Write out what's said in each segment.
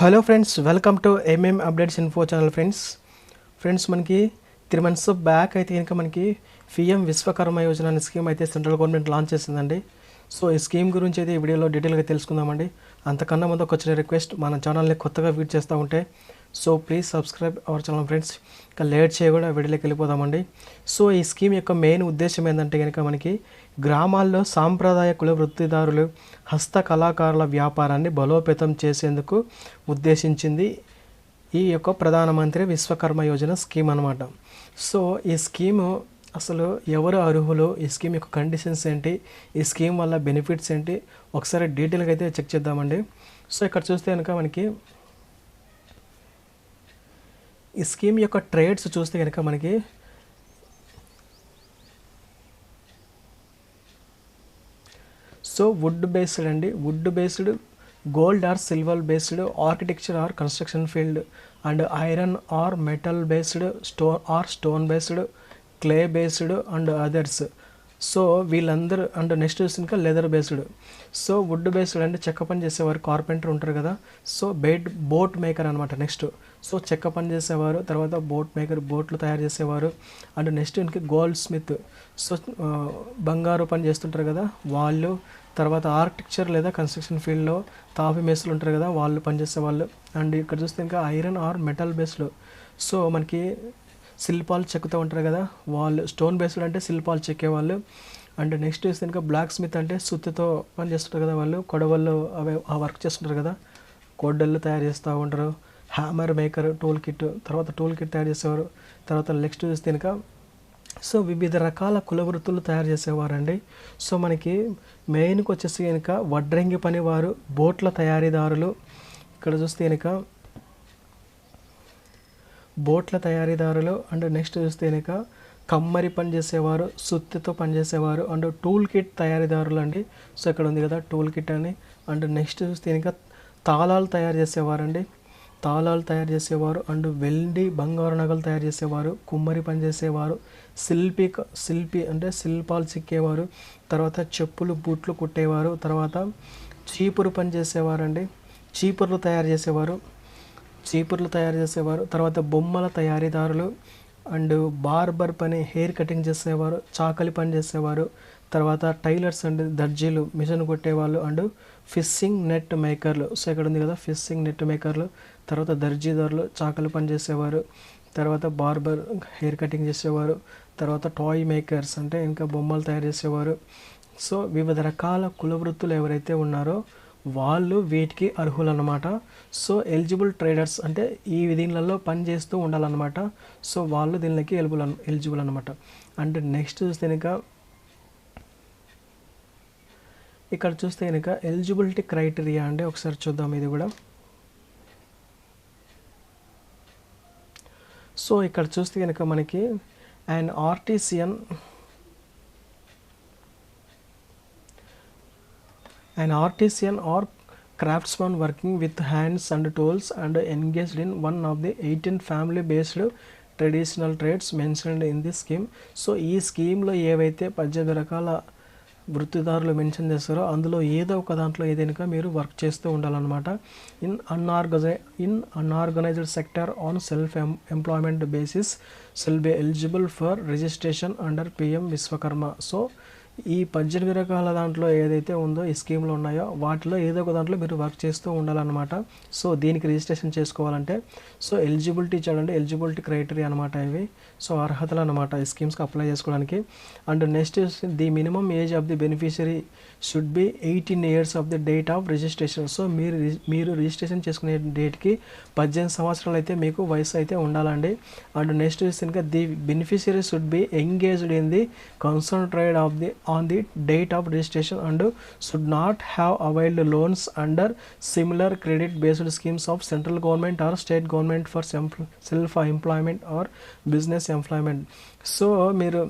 Hello friends welcome to MM updates info channel friends. Friends మనకి three months back అయితే కనుక మనకి PM Vishwakarma Yojana అనే స్కీమ్ అయితే సెంట్రల్ గవర్నమెంట్ లాంచ్ చేసిందండి. సో ఈ స్కీమ్ గురించి అయితే ఈ వీడియోలో డీటెయిల్గా తెలుసుకుందామండి. అంతకన్నా ముందు ఒక చిన్న రిక్వెస్ట్ మన ఛానల్ని కొత్తగా వీడ్ చేస్తూ ఉంటే so please subscribe our channel friends ఇంకా లేట్ చేయకుండా వీడియోలోకి వెళ్ళిపోదామండి. సో ఈ స్కీమ్ యొక్క మెయిన్ ఉద్దేశం ఏంటంటే కనుక మనకి గ్రామాల్లో సాంప్రదాయ కుల వృత్తిదారులు హస్త కళాకారుల వ్యాపారాన్ని బలోపేతం చేసేందుకు ఉద్దేశించింది ఈ యొక్క ప్రధానమంత్రి విశ్వకర్మ యోజన స్కీమ్ అనమాట సో ఈ స్కీము అసలు ఎవరు అర్హులు? ఈ స్కీమ్ యొక్క కండిషన్స్ ఏంటి? ఈ స్కీమ్ వల్ల బెనిఫిట్స్ ఏంటి? ఒకసారి డీటెయిల్గా అయితే చెక్ చేద్దామండి. సో ఇక్కడ చూస్తే కనుక మనకి ఈ స్కీమ్ యొక్క ట్రేడ్స్ చూస్తే కనుక మనకి సో వుడ్ బేస్డ్ అండి. Wood based gold or silver based architecture or construction field and iron or metal based stone or stone based clay based and others. So వీళ్ళందరూ అండ్ నెక్స్ట్ ఇంకా leather based. So wood based అంటే చెక్క పని చేసేవారు carpenter ఉంటారు కదా. So bed boat maker అనమాట next. So చెక్క పని చేసేవారు తర్వాత బోట్ మేకర్ బోట్లు తయారు చేసేవారు. అండ్ నెక్స్ట్ ఇంక గోల్డ్ స్మిత్ సో బంగారు పని చేస్తుంటారు కదా వాళ్ళు. తర్వాత ఆర్కిటెక్చర్ లేదా కన్స్ట్రక్షన్ ఫీల్డ్లో తాపి మేస్లు ఉంటారు కదా వాళ్ళు పనిచేసే వాళ్ళు అండ్ ఇక్కడ చూస్తే ఇంకా ఐరన్ ఆర్ మెటల్ బేస్లు. సో మనకి శిల్పాలు చెక్కుతూ ఉంటారు కదా వాళ్ళు స్టోన్ బేస్డ్ అంటే శిల్పాలు చెక్కేవాళ్ళు. అండ్ నెక్స్ట్ చూస్తే ఇంకా బ్లాక్ స్మిత్ అంటే సుత్తితో పని చేస్తుంటారు కదా వాళ్ళు కొడవళ్ళు అవి ఆ వర్క్ చేస్తుంటారు కదా కొడ్డళ్ళు తయారు చేస్తూ ఉంటారు. హ్యామర్ మేకర్ టూల్ కిట్ తర్వాత టూల్ కిట్ తయారు చేసేవారు తర్వాత నెక్స్ట్ చూస్తే కనుక సో వివిధ రకాల కుల వృత్తులు తయారు చేసేవారండి. సో మనకి మెయిన్కి వచ్చేసి కనుక వడ్రంగి పనివారు బోట్ల తయారీదారులు ఇక్కడ చూస్తే కనుక బోట్ల తయారీదారులు అండ్ నెక్స్ట్ చూస్తే కనుక కమ్మరి పని చేసేవారు సుత్తితో పనిచేసేవారు అండ్ టూల్ కిట్ తయారీదారులు అండి. సో ఇక్కడ ఉంది కదా టూల్ కిట్ అని అండ్ నెక్స్ట్ చూస్తే కనుక తాళాలు తయారు చేసేవారండి. తాళాలు తయారు చేసేవారు అండ్ వెండి బంగారు నగలు తయారు చేసేవారు కుమ్మరి పని చేసేవారు శిల్పి శిల్పి అంటే శిల్పాలు చిక్కేవారు తర్వాత చెప్పులు బూట్లు కుట్టేవారు తర్వాత చీపురు పని చేసేవారండి. చీపుర్లు తయారు చేసేవారు చీపుర్లు తయారు చేసేవారు తర్వాత బొమ్మల తయారీదారులు అండ్ బార్బర్ పని హెయిర్ కటింగ్ చేసేవారు చాకలి పని చేసేవారు తర్వాత టైలర్స్ అండ్ దర్జీలు మిషన్ కొట్టేవాళ్ళు అండ్ ఫిస్సింగ్ నెట్ మేకర్లు. సో ఇక్కడ ఉంది కదా ఫిస్సింగ్ నెట్ మేకర్లు. తర్వాత దర్జీదారులు చాకలు పని చేసేవారు. తర్వాత బార్బర్ హెయిర్ కటింగ్ చేసేవారు. తర్వాత టాయ్ మేకర్స్ అంటే ఇంకా బొమ్మలు తయారు చేసేవారు. సో వివిధ రకాల కుల వృత్తులు ఎవరైతే ఉన్నారో వాళ్ళు వీటికి అర్హులు అనమాట సో ఎలిజిబుల్ ట్రేడర్స్ అంటే ఈ దీనిలలో పని చేస్తూ ఉండాలన్నమాట. సో వాళ్ళు దీనికి ఎలిబుల్ ఎలిజిబుల్ అనమాట అండ్ నెక్స్ట్ చూస్తే ఇంకా ఇక్కడ చూస్తే కనుక ఎలిజిబిలిటీ క్రైటీరియా అండి. ఒకసారి చూద్దాం ఇది కూడా. సో ఇక్కడ చూస్తే కనుక మనకి and artisan an artisan or craftsman working with hands and tools and engaged in one of the 18 family based traditional trades mentioned in the scheme so ఈ స్కీమ్లో ఏవైతే పద్దెనిమిది రకాల వృత్తిదారులు మెన్షన్ చేస్తారో అందులో ఏదో ఒక దాంట్లో ఏదైనా మీరు వర్క్ చేస్తూ ఉండాలన్నమాట. In unorganized in unorganized sector on self em employment basis shall be eligible for registration under PM Vishwakarma. So ఈ పద్దెనిమిది రకాల దాంట్లో ఏదైతే ఉందో ఈ స్కీమ్లో ఉన్నాయో వాటిలో ఏదో ఒక దాంట్లో మీరు వర్క్ చేస్తూ ఉండాలన్నమాట. సో దీనికి రిజిస్ట్రేషన్ చేసుకోవాలంటే సో ఎలిజిబిలిటీ చూడండి ఎలిజిబిలిటీ క్రైటీరియా అనమాట ఇవి. సో అర్హతలు అనమాట ఈ స్కీమ్స్కి అప్లై చేసుకోవడానికి. And next the minimum age of the beneficiary should be eighteen years of the date of registration. So మీరు మీరు రిజిస్ట్రేషన్ చేసుకునే డేట్కి పద్దెనిమిది సంవత్సరాలు అయితే మీకు వయసు అయితే ఉండాలండి. అండ్ నెక్స్ట్ ఇంకా the beneficiary should be engaged in the concerned trade of the on the date of registration and should not have availed loans under similar credit based schemes of central government or state government for self employment or business employment so మీరు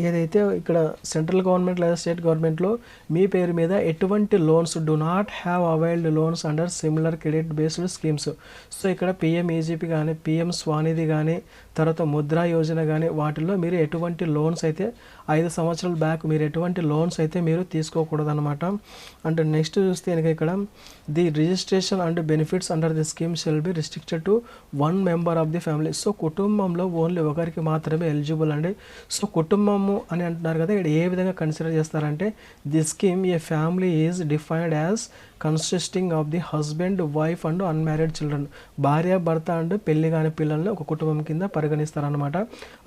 ఏదైతే ఇక్కడ central government లేదా state గవర్నమెంట్లో మీ పేరు మీద ఎటువంటి loans do not have availed loans under similar credit based schemes so ఇక్కడ PM EGP కానీ పిఎం స్వానిధి కానీ తర్వాత ముద్రా యోజన కానీ వాటిల్లో మీరు ఎటువంటి లోన్స్ అయితే ఐదు సంవత్సరాల బ్యాక్ మీరు ఎటువంటి లోన్స్ అయితే మీరు తీసుకోకూడదు అనమాట అండ్ నెక్స్ట్ చూస్తే కనుక ఇక్కడ the registration and benefits under the scheme shall be restricted to one member of the family. So కుటుంబంలో ఓన్లీ ఒకరికి మాత్రమే ఎలిజిబుల్ అండి. సో కుటుంబము అని అంటున్నారు కదా ఇక్కడ ఏ విధంగా కన్సిడర్ చేస్తారంటే the scheme a family is defined as consisting of the husband wife and unmarried children. భార్య భర్త అండ్ పెళ్ళి కాని పిల్లల్ని ఒక కుటుంబం కింద పరిగణిస్తారనమాట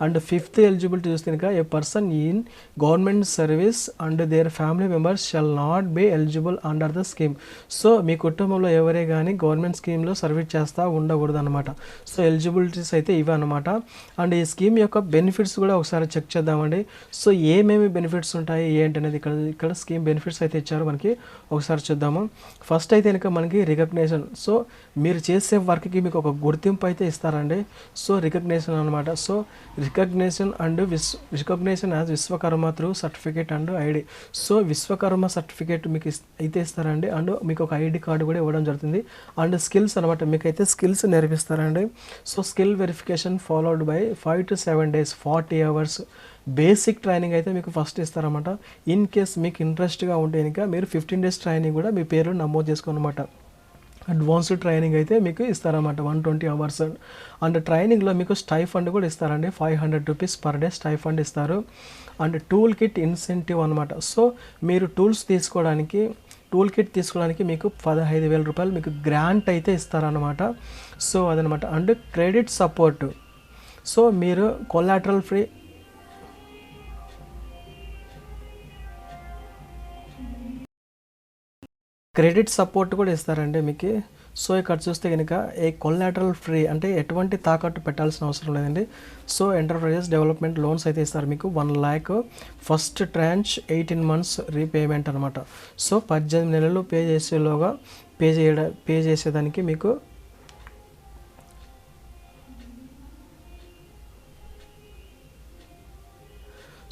అండ్ ఫిఫ్త్ ఎలిజిబిలిటీ చూస్తే కనుక a person in government service and their family members shall not be eligible under the scheme so మీ కుటుంబంలో ఎవరే కానీ గవర్నమెంట్ స్కీమ్లో సర్వీస్ చేస్తూ ఉండకూడదు అనమాట సో ఎలిజిబిలిటీస్ అయితే ఇవి అనమాట అండ్ ఈ స్కీమ్ యొక్క బెనిఫిట్స్ కూడా ఒకసారి చెక్ చేద్దామండి. సో ఏమేమి బెనిఫిట్స్ ఉంటాయి? ఏంటి అనేది ఇక్కడ ఇక్కడ స్కీమ్ బెనిఫిట్స్ అయితే ఇచ్చారు మనకి. ఒకసారి చూద్దాము. ఫస్ట్ అయితే కనుక మనకి రికగ్నేషన్ సో మీరు చేసే వర్క్కి మీకు ఒక గుర్తింపు అయితే ఇస్తారండి. సో రికగ్నేషన్ అనమాట so recognition and with recognition as Vishwakarma through certificate and ID. So Vishwakarma certificate మీకు ఇస్- అయితే ఇస్తారండి. అండ్ మీకు ఒక ఐడి కార్డు కూడా ఇవ్వడం జరుగుతుంది. అండ్ స్కిల్స్ అనమాట మీకు అయితే skills నేర్పిస్తారండి. So skill verification followed by five to seven days forty hours. Basic training అయితే మీకు ఫస్ట్ ఇస్తారన్నమాట. ఇన్ కేస్ మీకు ఇంట్రెస్ట్గా ఉంటే ఇంకా మీరు ఫిఫ్టీన్ డేస్ ట్రైనింగ్ కూడా మీ పేరు నమోదు చేసుకోనమాట అడ్వాన్స్డ్ ట్రైనింగ్ అయితే మీకు ఇస్తారన్నమాట. One twenty hours. అండ్ ట్రైనింగ్లో మీకు స్టైఫండ్ కూడా ఇస్తారండి. Five hundred rupees per day stipend ఇస్తారు. అండ్ టూల్ కిట్ ఇన్సెంటివ్ అనమాట సో మీరు టూల్స్ తీసుకోవడానికి టూల్ కిట్ తీసుకోవడానికి మీకు పదహైదు వేల రూపాయలు మీకు గ్రాంట్ అయితే ఇస్తారనమాట సో అదనమాట అండ్ క్రెడిట్ సపోర్ట్. సో మీరు కొలాటరల్ ఫ్రీ క్రెడిట్ సపోర్ట్ కూడా ఇస్తారండి మీకు. సో ఇక్కడ చూస్తే కనుక ఏ కొలాటరల్ ఫ్రీ అంటే ఎటువంటి తాకట్టు పెట్టాల్సిన అవసరం లేదండి. సో ఎంటర్ప్రైజెస్ డెవలప్మెంట్ లోన్స్ అయితే ఇస్తారు మీకు. One lakh first tranche eighteen months repayment అనమాట సో పద్దెనిమిది నెలలు పే చేసేలోగా పే చేయడం పే చేసేదానికి మీకు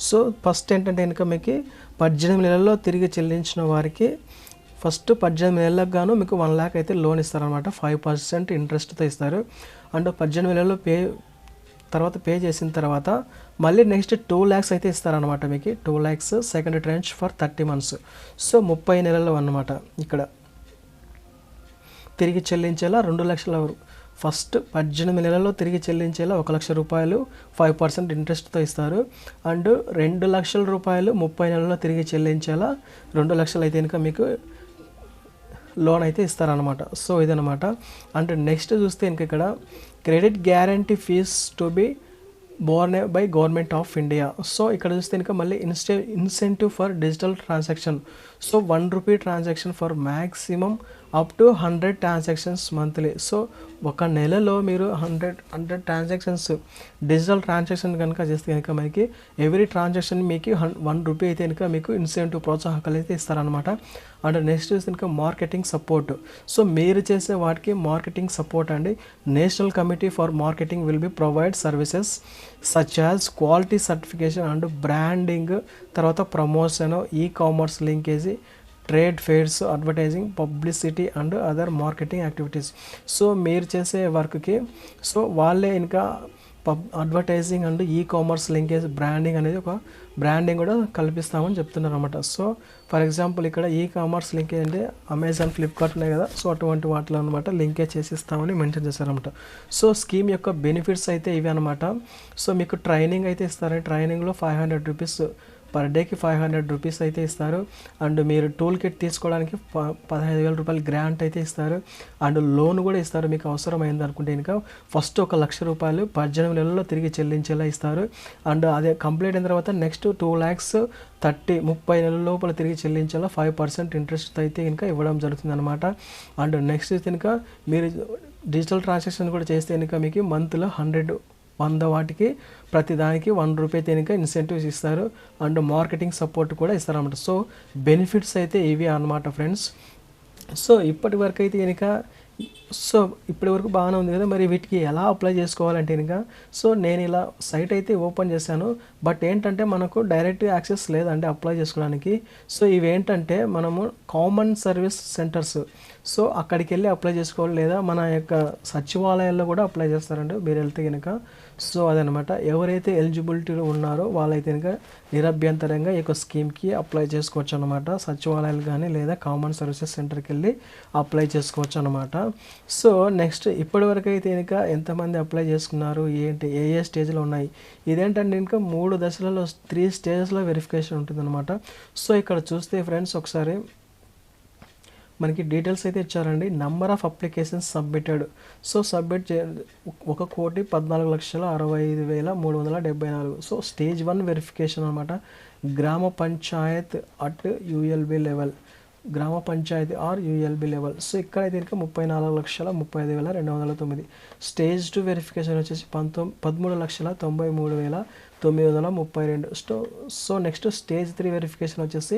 సో ఫస్ట్ ఏంటంటే కనుక మీకు పద్దెనిమిది నెలల్లో తిరిగి చెల్లించిన వారికి ఫస్ట్ పద్దెనిమిది నెలలకు గాను మీకు వన్ ల్యాక్ అయితే లోన్ ఇస్తారనమాట ఫైవ్ పర్సెంట్ ఇంట్రెస్ట్తో ఇస్తారు. అండ్ పద్దెనిమిది నెలల్లో పే తర్వాత పే చేసిన తర్వాత మళ్ళీ నెక్స్ట్ టూ ల్యాక్స్ అయితే ఇస్తారనమాట మీకు. Two lakhs second tranche for thirty months. So ముప్పై నెలలు అన్నమాట ఇక్కడ. తిరిగి చెల్లించేలా రెండు లక్షల ఫస్ట్ పద్దెనిమిది నెలల్లో తిరిగి చెల్లించేలా ఒక లక్ష రూపాయలు ఫైవ్ పర్సెంట్ ఇంట్రెస్ట్తో ఇస్తారు. అండ్ రెండు లక్షల రూపాయలు ముప్పై నెలల్లో తిరిగి చెల్లించేలా రెండు లక్షలు అయితే కనుక మీకు లోన్ అయితే ఇస్తారనమాట సో ఇదనమాట అంటే నెక్స్ట్ చూస్తే ఇంక ఇక్కడ credit guarantee fees to be borne by government of India. So ఇక్కడ చూస్తే ఇంకా మళ్ళీ ఇన్స్టే incentive for digital transaction. So one rupee transaction for maximum up to hundred transactions monthly so ఒక నెలలో మీరు hundred hundred transactions digital transaction కనుక చేస్తే కనుక మనకి ఎవ్రీ ట్రాన్సాక్షన్ మీకు వన్ రూపీ అయితే కనుక మీకు ఇన్సెంటివ్ ప్రోత్సాహకాలు అయితే ఇస్తారనమాట అండ్ నెక్స్ట్ చూస్తే కనుక మార్కెటింగ్ సపోర్ట్ సో మీరు చేసే వాటికి మార్కెటింగ్ సపోర్ట్ అండి. National committee for marketing will be provide services such as quality certification and branding తర్వాత promotion e commerce linkage trade fairs advertising publicity and other marketing activities so మీరు చేసే వర్క్కి so వాళ్ళే ఇంకా pub advertising and e commerce linkage branding అనేది ఒక branding కూడా కల్పిస్తామని చెప్తున్నారు అనమాట సో ఫర్ ఎగ్జాంపుల్ ఇక్కడ ఈ కామర్స్ లింకేజ్ అంటే అమెజాన్ ఫ్లిప్కార్ట్ ఉన్నాయి కదా సో అటువంటి వాటిలో అనమాట లింకేజ్ చేసిస్తామని మెన్షన్ చేశారనమాట సో స్కీమ్ యొక్క బెనిఫిట్స్ అయితే ఇవి అనమాట సో మీకు ట్రైనింగ్ అయితే ఇస్తారు ట్రైనింగ్లో ఫైవ్ హండ్రెడ్ రూపీస్ పర్ డేకి ఫైవ్ హండ్రెడ్ రూపీస్ అయితే ఇస్తారు. అండ్ మీరు టూల్ కిట్ తీసుకోవడానికి ప- పదహైదు వేల రూపాయలు గ్రాంట్ అయితే ఇస్తారు. అండ్ లోన్ కూడా ఇస్తారు. మీకు అవసరమైంది అనుకుంటే ఇంకా ఫస్ట్ ఒక లక్ష రూపాయలు పద్దెనిమిది నెలల్లో తిరిగి చెల్లించేలా ఇస్తారు. అండ్ అదే కంప్లీట్ అయిన తర్వాత నెక్స్ట్ టూ ల్యాక్స్ థర్టీ ముప్పై నెలల లోపల తిరిగి చెల్లించేలా ఫైవ్ పర్సెంట్ ఇంట్రెస్ట్ అయితే కనుక ఇవ్వడం జరుగుతుంది అనమాట అండ్ నెక్స్ట్ కనుక మీరు డిజిటల్ ట్రాన్సాక్షన్ కూడా చేస్తే కనుక మీకు మంత్లో హండ్రెడ్ వంద వాటికి ప్రతి దానికి వన్ రూపీ తేనిక ఇన్సెంటివ్స్ ఇస్తారు అండ్ మార్కెటింగ్ సపోర్ట్ కూడా ఇస్తారన్నమాట. సో బెనిఫిట్స్ అయితే ఇవి అన్నమాట ఫ్రెండ్స్ సో ఇప్పటి వరకు అయితే కనుక సో ఇప్పటి వరకు బాగానే ఉంది కదా మరి వీటికి ఎలా అప్లై చేసుకోవాలంటే కనుక సో నేను ఇలా సైట్ అయితే ఓపెన్ చేశాను బట్ ఏంటంటే మనకు డైరెక్ట్ యాక్సెస్ లేదండి అప్లై చేసుకోవడానికి. సో ఇవేంటంటే మనము కామన్ సర్వీస్ సెంటర్స్ సో అక్కడికి వెళ్ళి అప్లై చేసుకోవాలి లేదా మన యొక్క సచివాలయాల్లో కూడా అప్లై చేస్తారండి మీరు వెళ్తే కనుక సో అదనమాట. ఎవరైతే ఎలిజిబిలిటీ ఉన్నారో వాళ్ళైతే కనుక నిరభ్యంతరంగా ఈ యొక్క స్కీమ్కి అప్లై చేసుకోవచ్చు అనమాట సచివాలయాలు కానీ లేదా కామన్ సర్వీసెస్ సెంటర్కి వెళ్ళి అప్లై చేసుకోవచ్చు అనమాట సో నెక్స్ట్ ఇప్పటివరకు అయితే కనుక ఎంతమంది అప్లై చేసుకున్నారు? ఏంటి? ఏ ఏ స్టేజ్లో ఉన్నాయి? ఇదేంటంటే ఇంకా మూడు దశలలో త్రీ స్టేజెస్లో వెరిఫికేషన్ ఉంటుందన్నమాట. సో ఇక్కడ చూస్తే ఫ్రెండ్స్ ఒకసారి మనకి డీటెయిల్స్ అయితే ఇచ్చారండి. Number of applications submitted so submit చే ఒక కోటి పద్నాలుగు లక్షల అరవై ఐదు వేల మూడు వందల డెబ్బై నాలుగు. సో స్టేజ్ వన్ వెరిఫికేషన్ అనమాట గ్రామ పంచాయత్ అట్ యూఎల్బి లెవెల్ గ్రామ panchayat or ULB level so ఇక్కడైతే ఇంకా ముప్పై నాలుగు లక్షల ముప్పై ఐదు వేల రెండు వందల తొమ్మిది. స్టేజ్ టూ వెరిఫికేషన్ వచ్చేసి పంతొమ్మిది పదమూడు లక్షల తొంభై మూడు వేల తొమ్మిది వందల ముప్పై రెండు. So so next stage three verification వచ్చేసి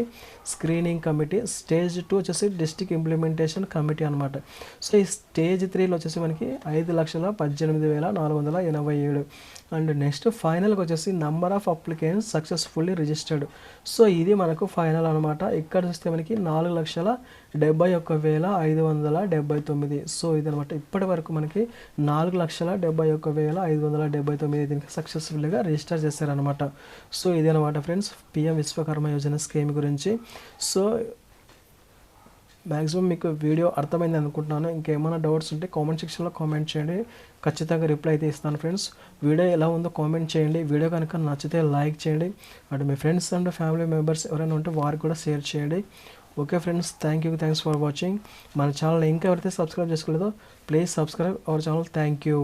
స్క్రీనింగ్ కమిటీ స్టేజ్ టూ వచ్చేసి డిస్టిక్ ఇంప్లిమెంటేషన్ కమిటీ అనమాట సో ఈ స్టేజ్ త్రీలో వచ్చేసి మనకి ఐదు లక్షల పద్దెనిమిది వేల నాలుగు వందల ఎనభై ఏడు. అండ్ నెక్స్ట్ ఫైనల్కి వచ్చేసి number of applicants successfully registered. So ఇది మనకు ఫైనల్ అనమాట ఇక్కడ చూస్తే మనకి నాలుగు లక్షల డెబ్బై ఒక్క వేల ఐదు వందల డెబ్బై తొమ్మిది. సో ఇది అనమాట ఇప్పటి వరకు మనకి నాలుగు లక్షల డెబ్బై ఒక్క వేల ఐదు వందల డెబ్బై తొమ్మిది దీనికి సక్సెస్ఫుల్గా రిజిస్టర్ చేశారనమాట సో ఇది అనమాట friends PM Vishwakarma Yojana scheme గురించి. సో మ్యాక్సిమం మీకు వీడియో అర్థమైంది అనుకుంటున్నాను. ఇంకేమైనా డౌట్స్ ఉంటే కామెంట్ సెక్షన్లో కామెంట్ చేయండి. ఖచ్చితంగా రిప్లై అయితే ఇస్తాను ఫ్రెండ్స్. వీడియో ఎలా ఉందో కామెంట్ చేయండి. వీడియో కనుక నచ్చితే లైక్ చేయండి. అండ్ మీ ఫ్రెండ్స్ అండ్ ఫ్యామిలీ మెంబర్స్ ఎవరైనా ఉంటే వారికి కూడా షేర్ చేయండి. Okay friends thank you thanks for watching. మన ఛానల్ ఇంకా ఎవరైతే subscribe చేసుకోలేదో please subscribe our channel. Thank you.